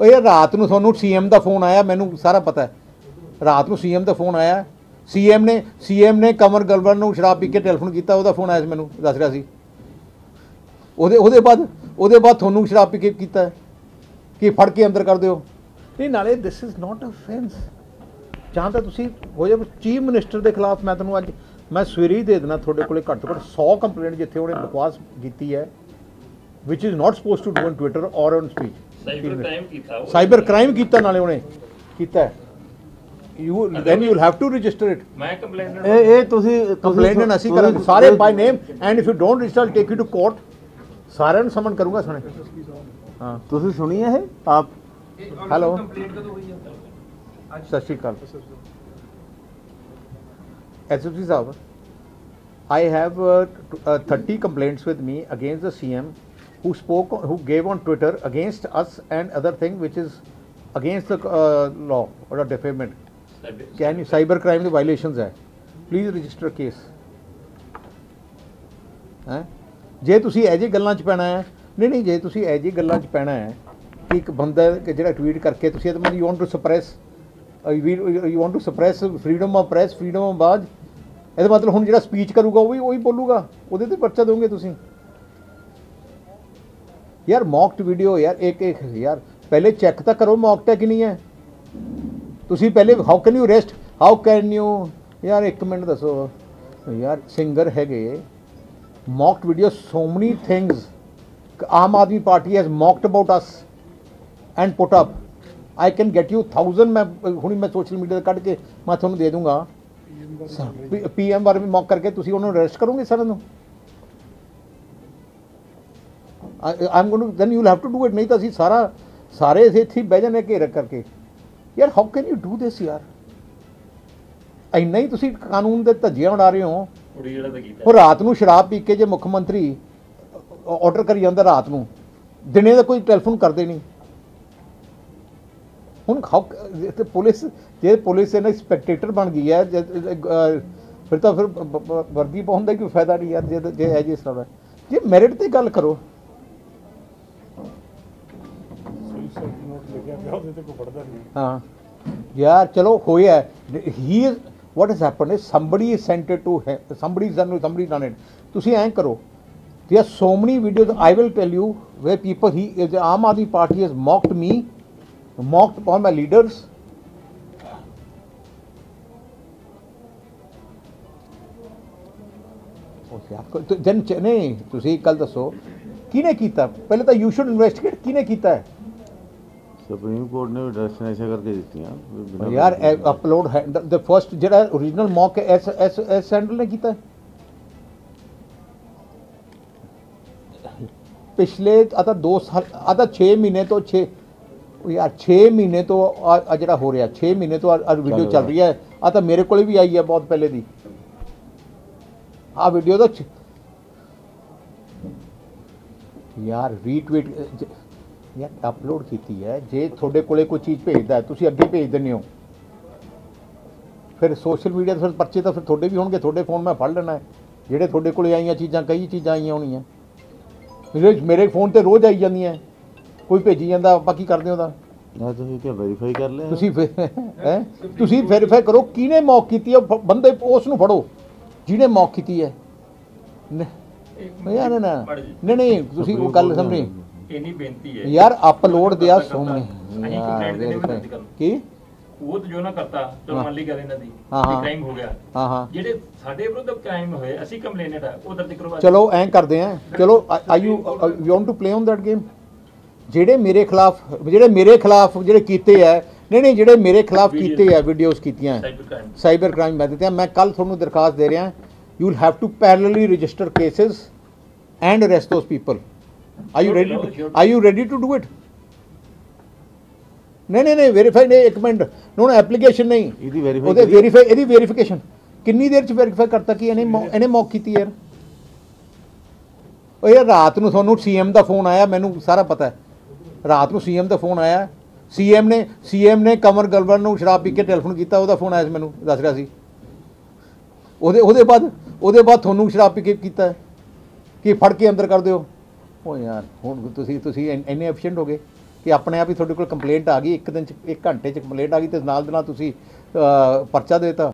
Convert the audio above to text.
ਉਹ ਇਹ ਰਾਤ ਨੂੰ ਤੁਹਾਨੂੰ ਸੀਐਮ ਦਾ ਫੋਨ ਆਇਆ, ਮੈਨੂੰ ਸਾਰਾ ਪਤਾ ਹੈ। ਰਾਤ ਨੂੰ ਸੀਐਮ ਦਾ ਫੋਨ ਆਇਆ। ਸੀਐਮ ਨੇ ਸੀਐਮ ਨੇ ਕਮਰ ਗਲਵਰ ਨੂੰ ਸ਼ਰਾਬ ਪੀ ਕੇ ਟੈਲੀਫੋਨ ਕੀਤਾ, ਉਹਦਾ ਫੋਨ ਆਇਆ ਸੀ ਮੈਨੂੰ, ਦੱਸ ਰਿਹਾ ਸੀ। ਉਹਦੇ ਉਹਦੇ ਬਾਅਦ ਉਹਦੇ ਬਾਅਦ ਤੁਹਾਨੂੰ ਸ਼ਰਾਬ ਪੀ ਕੇ ਕੀਤਾ ਕਿ ਫੜ ਕੇ ਅੰਦਰ ਕਰ ਦਿਓ। ਨਹੀਂ, ਨਾਲੇ ਦਿਸ ਇਜ਼ ਨਾਟ ਅਫੈਂਸ ਜਾਂ ਤਾਂ ਤੁਸੀਂ ਹੋ ਜਾ ਚੀਫ ਮਿਨਿਸਟਰ ਦੇ ਖਿਲਾਫ ਮੈਂ ਤੁਹਾਨੂੰ ਅੱਜ, ਮੈਂ ਸਵੇਰੇ ਹੀ ਦੇ ਦੇਣਾ ਤੁਹਾਡੇ ਕੋਲੇ ਘੱਟ ਤੋਂ ਘੱਟ 100 ਕੰਪਲੇਂਟ ਜਿੱਥੇ ਉਹਨੇ ਬਕਵਾਸ ਕੀਤੀ ਹੈ। Which is not supposed to do on Twitter or on speech cyber crime ਕੀਤਾ ਉਹ ਸਾਈਬਰ ਕ੍ਰਾਈਮ ਕੀਤਾ ਨਾਲੇ ਉਹਨੇ ਕੀਤਾ you then you will have to register it ਮੈਂ ਇਹ ਇਹ ਤੁਸੀਂ ਕੰਪਲੇਂਟ ਅਸੀਂ ਕਰਾਂਗੇ ਸਾਰੇ by name and if you don't register take you to court ਸਾਰਿਆਂ ਨੂੰ ਸਮਨ ਕਰੂੰਗਾ ਸੁਣੇ ਹਾਂ ਤੁਸੀਂ ਸੁਣੀ ਹੈ ਇਹ ਆਪ ਹੈਲੋ ਸਤਿ ਸ਼੍ਰੀ ਅਕਾਲ ਐਸਐਸਪੀ ਸਾਹਿਬ I have uh, uh, 30 complaints with me against the CM who spoke, who gave on Twitter against us and other thing which is against the uh, law or a defamation. Can you cyber crime the violations है? Please register case. ਹੈ ਜੇ ਤੁਸੀਂ ਇਹ ਜੀ ਗੱਲਾਂ 'ਚ ਪੈਣਾ ਹੈ ਨਹੀਂ ਨਹੀਂ ਜੇ ਤੁਸੀਂ ਇਹ ਜੀ ਗੱਲਾਂ 'ਚ ਪੈਣਾ ਹੈ ਕਿ ਇੱਕ ਬੰਦਾ ਕਿ ਜਿਹੜਾ ਟਵੀਟ ਕਰਕੇ ਤੁਸੀਂ ਇਹ you want to suppress you want to suppress freedom of press freedom of ਬਾਜ ਇਹਦਾ ਮਤਲਬ ਹੁਣ ਜਿਹੜਾ ਸਪੀਚ ਕਰੂਗਾ ਉਹ ਵੀ ਉਹੀ ਬੋਲੂਗਾ ਉਹਦੇ ਤੇ ਪਰਚਾ ਦੋਗੇ ਤੁਸੀਂ ਯਾਰ ਮੌਕਡ ਵੀਡੀਓ ਯਾਰ ਇੱਕ ਇੱਕ ਯਾਰ ਪਹਿਲੇ ਚੈੱਕ ਤਾਂ ਕਰੋ ਮੌਕਡ ਹੈ ਕਿ ਨਹੀਂ ਹੈ? ਤੁਸੀਂ ਪਹਿਲੇ how can you rest how can you ਯਾਰ ਇੱਕ ਮਿੰਟ ਦੱਸੋ। ਯਾਰ ਸਿੰਗਰ ਹੈਗੇ। Mocked video so many things Aam Aadmi Party has mocked about us and put up I can get you 1000 ਮੈਂ ਹੁਣੀ ਮੈਂ ਸੋਸ਼ਲ ਮੀਡੀਆ ਤੇ ਕੱਢ ਕੇ ਮੈਂ ਤੁਹਾਨੂੰ ਦੇ ਦੂੰਗਾ। ਪੀਐਮ ਬਾਰੇ ਵੀ ਮੌਕ ਕਰਕੇ ਤੁਸੀਂ ਉਹਨਾਂ ਨੂੰ ਅਰੈਸਟ ਕਰੋਗੇ ਸਰ ਨੂੰ? I am going to then you will have to do it ਨਹੀਂ ਤਾਂ ਅਸੀਂ ਸਾਰਾ ਸਾਰੇ ਇੱਥੇ ਬਹਿ ਜਾਂਦੇ ਘੇਰ ਕਰਕੇ ਯਾਰ how can you do this ਯਾਰ ਇੰਨਾ ਹੀ ਤੁਸੀਂ ਕਾਨੂੰਨ ਦੇ ਧੱਜੀਆਂ ਉਡਾ ਰਹੇ ਹੋ ਉਹ ਰਾਤ ਨੂੰ ਸ਼ਰਾਬ ਪੀ ਕੇ ਜੇ ਮੁੱਖ ਮੰਤਰੀ ਆਰਡਰ ਕਰੀ ਜਾਂਦਾ ਰਾਤ ਨੂੰ ਦਿਨੇ ਦਾ ਕੋਈ ਟੈਲੀਫੋਨ ਕਰਦੇ ਨਹੀਂ ਹੁਣ ਤੇ ਪੁਲਿਸ ਜੇ ਪੁਲਿਸ ਇਹਨਾਂ ਸਪੈਕਟੇਟਰ ਬਣ ਗਈ ਹੈ ਫਿਰ ਤਾਂ ਫਿਰ ਵਰਦੀ ਪਾਉਣ ਦਾ ਕੋਈ ਫਾਇਦਾ ਨਹੀਂ ਯਾਰ ਜੇ ਜੇ ਹੈ ਜੀ ਸਭ ਹੈ ਜੇ ਮੈਰਿਟ ਤੇ ਗੱਲ ਕਰੋ ਹਾਂ ਯਾਰ ਚਲੋ ਹੋਇਆ he is what has happened is somebody is sent it to him somebody is done somebody done it ਤੁਸੀਂ ਐਂ ਕਰੋ there are so many videos i will tell you where people he the aam aadmi party has mocked me mocked all my leaders ਉਹ ਯਾਰ ਕੋਈ- ਤੇ then ਚ- ਨਹੀਂ ਤੁਸੀਂ ਇੱਕ ਗੱਲ ਦੱਸੋ ਕਿਹਨੇ ਕੀਤਾ ਪਹਿਲੇ ਤਾਂ ਯੂ ਸ਼ੁਡ ਇਨਵੈਸਟੀਗੇਟ ਕਿਹਨੇ ਕੀਤਾ ਹੈ ਸੁਪਰੀਮ ਕੋਰਟ ਨੇ ਵੀ ਡਾਇਰੈਕਸ਼ਨ ਐਸੇ ਕਰਕੇ ਦਿੱਤੀਆਂ। ਯਾਰ ਅਪਲੋਡ ਦ ਫਰਸਟ ਜਿਹੜਾ origignal mock S S S sandal ਨੇ ਕੀਤਾ। ਪਿਛਲੇ ਆ ਤਾਂ 2 ਸਾਲ ਆ ਤਾਂ 6 ਮਹੀਨੇ ਤੋਂ 6 ਯਾਰ 6 ਮਹੀਨੇ ਤੋਂ ਆ ਜਿਹੜਾ ਹੋ ਰਿਹਾ 6 ਮਹੀਨੇ ਤੋਂ ਆ ਵੀਡੀਓ ਚੱਲ ਰਹੀ ਹੈ। ਆ ਤਾਂ ਮੇਰੇ ਕੋਲੇ ਵੀ ਆਈ ਹੈ ਬਹੁਤ ਪਹਿਲੇ ਦੀ। ਆ ਵੀਡੀਓ ਤਾਂ ਯਾਰ ਰੀਟਵੀਟ ਯਾਰ ਅਪਲੋਡ ਕੀਤੀ ਹੈ ਜੇ ਤੁਹਾਡੇ ਕੋਲੇ ਕੋਈ ਚੀਜ਼ ਭੇਜਦਾ ਹੈ, ਤੁਸੀਂ ਅੱਗੇ ਭੇਜ ਦਿੰਦੇ ਹੋ। ਫਿਰ ਸੋਸ਼ਲ ਮੀਡੀਆ ਤੇ ਫਿਰ ਪਰਚੇ ਤਾਂ ਫਿਰ ਤੁਹਾਡੇ ਵੀ ਹੋਣਗੇ ਤੁਹਾਡੇ ਫੋਨ ਮੈਂ ਫੜ ਲੈਣਾ ਹੈ। ਜਿਹੜੇ ਤੁਹਾਡੇ ਕੋਲੇ ਆਈਆਂ ਚੀਜ਼ਾਂ ਕਈ ਚੀਜ਼ਾਂ ਆਈਆਂ ਹੋਣੀਆਂ। ਮੇਰੇ ਮੇਰੇ ਫੋਨ ਤੇ ਰੋਜ਼ ਆਈ ਜਾਂਦੀਆਂ ਕੋਈ ਭੇਜੀ ਜਾਂਦਾ ਆਪਾਂ ਕੀ ਕਰਦੇ ਉਹਦਾ? ਨਾ ਤੁਸੀਂ ਕੀ ਵੈਰੀਫਾਈ ਕਰ ਲਿਆ। ਤੁਸੀਂ ਹੈ? ਤੁਸੀਂ ਵੈਰੀਫਾਈ ਕਰੋ ਕਿਹਨੇ ਮੌਕ ਕੀਤੀ ਹੈ ਬੰਦੇ ਉਸ ਨੂੰ ਫੜੋ ਜਿਹਨੇ ਮੌਕ ਕੀਤੀ ਹੈ। ਯਾਰ ਨਾ ਨਹੀਂ ਨਹੀਂ ਤੁਸੀਂ ਉਹ ਗੱਲ ਸਮਝੇ। ਇੰਨੀ ਬੇਨਤੀ ਹੈ। ਯਾਰ ਅਪਲੋਡ ਦਿਆ ਅਸੀਂ ਕੰਪਲੇਂਟ ਦਰਜ ਕਰਨ ਕੀ? ਉਹ ਜੋ ਨਾ ਕਰਤਾ ਚਲੋ ਮੰਨ ਲਈ ਗੱਲ ਇਹਨਾਂ ਦੀ। ਕ੍ਰਾਈਮ ਹੋ। ਗਿਆ। ਹਾਂ ਹਾਂ। ਜਿਹੜੇ ਸਾਡੇ ਵਿਰੁੱਧ ਕ੍ਰਾਈਮ ਹੋਏ ਅਸੀਂ ਕੰਪਲੇਨਟ ਆ ਉਹ ਦਰਜ ਕਰਵਾ ਚਲੋ ਐਂ ਕਰਦੇ ਆ। ਚਲੋ are you you want to play on that game ਜਿਹੜੇ ਮੇਰੇ ਖਿਲਾਫ ਜਿਹੜੇ ਮੇਰੇ ਖਿਲਾਫ ਜਿਹੜੇ ਕੀਤੇ ਆ ਨਹੀਂ ਨਹੀਂ ਜਿਹੜੇ ਮੇਰੇ ਖਿਲਾਫ ਕੀਤੇ ਆ ਵੀਡੀਓਜ਼ ਕੀਤੀਆਂ ਸਾਈਬਰ ਕ੍ਰਾਈਮ ਮੈਂ ਦਿੱਤੇ ਮੈਂ ਕੱਲ ਤੁਹਾਨੂੰ ਦਰਖਾਸਤ ਦੇ ਰਿਹਾ you will have to parallelly register cases and arrest those people are you ready are you ready to do it ਨਹੀਂ ਨਹੀਂ ਨਹੀਂ ਵੈਰੀਫਾਈ ਨਹੀਂ ਇੱਕ ਮਿੰਟ ਨੋ ਐਪਲੀਕੇਸ਼ਨ ਨਹੀਂ ਇਹਦੀ verify ਉਹਦੇ। ਵੈਰੀਫਾਈ ਇਹਦੀ ਵੈਰੀਫਿਕੇਸ਼ਨ ਕਿੰਨੀ ਦੇਰ ਚ ਵੈਰੀਫਾਈ ਕਰਤਾ ਕਿ ਇਹਨੇ ਇਹਨੇ ਮੌਕ ਕੀਤੀ ਯਾਰ ਉਹ ਯਾਰ ਰਾਤ ਨੂੰ ਤੁਹਾਨੂੰ ਸੀਐਮ ਦਾ ਫੋਨ ਆਇਆ ਮੈਨੂੰ ਸਾਰਾ ਪਤਾ ਹੈ ਰਾਤ ਨੂੰ ਸੀਐਮ ਦਾ ਫੋਨ ਆਇਆ ਸੀਐਮ ਨੇ ਸੀਐਮ ਨੇ ਕਮਰ ਗਲਵਰ ਨੂੰ ਸ਼ਰਾਬ ਪੀ ਕੇ ਟੈਲੀਫੋਨ ਕੀਤਾ ਉਹਦਾ ਫੋਨ ਆਇਆ ਸੀ ਮੈਨੂੰ ਦੱਸ ਰਿਹਾ ਸੀ ਉਹਦੇ ਉਹਦੇ ਬਾਅਦ ਉਹਦੇ ਬਾਅਦ ਤੁਹਾਨੂੰ ਸ਼ਰਾਬ ਪੀ ਕੇ ਕੀਤਾ ਕਿ ਫੜ ਕੇ ਅੰਦਰ ਕਰ ਦਿਓ ਉਹ ਯਾਰ, ਹੁਣ ਤੁਸੀਂ ਤੁਸੀਂ ਇੰਨੇ ਐਫੀਸ਼ੀਐਂਟ ਹੋ ਗਏ ਕਿ ਆਪਣੇ ਆਪ ਹੀ ਤੁਹਾਡੇ ਕੋਲ ਕੰਪਲੇਂਟ ਆ ਗਈ ਇੱਕ ਦਿਨ ਚ, ਇੱਕ ਘੰਟੇ ਚ ਕੰਪਲੇਂਟ ਆ ਗਈ ਤੇ ਨਾਲ ਦੇ ਨਾਲ ਤੁਸੀਂ ਪਰਚਾ ਦੇਤਾ।